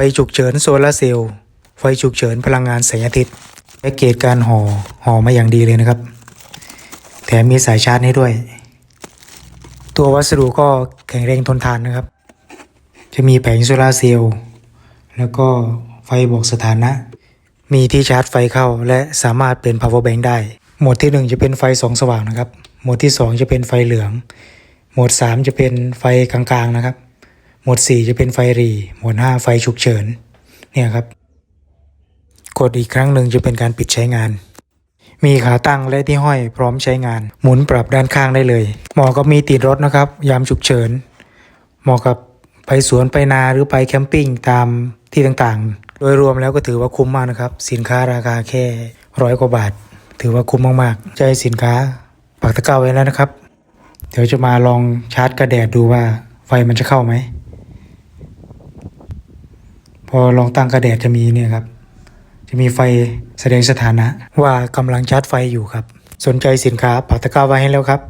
ไฟฉุกเฉินโซลาร์เซลล์ไฟฉุกเฉินพลังงานแสงอาทิตย์แพ็กเกจการห่อห่อมาอย่างดีเลยนะครับ แถมมีสายชาร์จให้ด้วย ตัววัสดุก็แข็งแรงทนทานนะครับ จะมีแผงโซลาร์เซลล์แล้วก็ไฟบอกสถานะ มีที่ชาร์จไฟเข้าและสามารถเป็น power bank ได้ โหมดที่ 1 จะเป็นไฟสองสว่างนะครับ โหมดที่ 2 จะเป็นไฟเหลือง โหมด 3 จะเป็นไฟกลางๆนะครับ หมด4 จะเป็นไฟรี หมด5 ไฟฉุกเฉิน เนี่ยครับ กดอีกครั้งหนึ่งจะเป็นการปิดใช้งาน มีขาตั้งและที่ห้อยพร้อมใช้งาน หมุนปรับด้านข้างได้เลย เหมาะกับมีติดรถนะครับ ยามฉุกเฉิน เหมาะกับไปสวนไปนาหรือไปแคมปิ้งตามที่ต่างๆ โดยรวมแล้วก็ถือว่าคุ้มมากนะครับ สินค้าราคาแค่ร้อยกว่าบาท ถือว่าคุ้มมากๆ ใจสินค้าปักตะกร้าไว้แล้วนะครับ เดี๋ยวจะมาลองชาร์จกระแดดดูว่าไฟมันจะเข้าไหม พอลองตั้งกระแดดจะมีเนี่ยครับ จะมีไฟแสดงสถานะ ว่ากำลังชาร์จไฟอยู่ครับ สนใจสินค้าปักตะกร้าไว้ให้แล้วครับ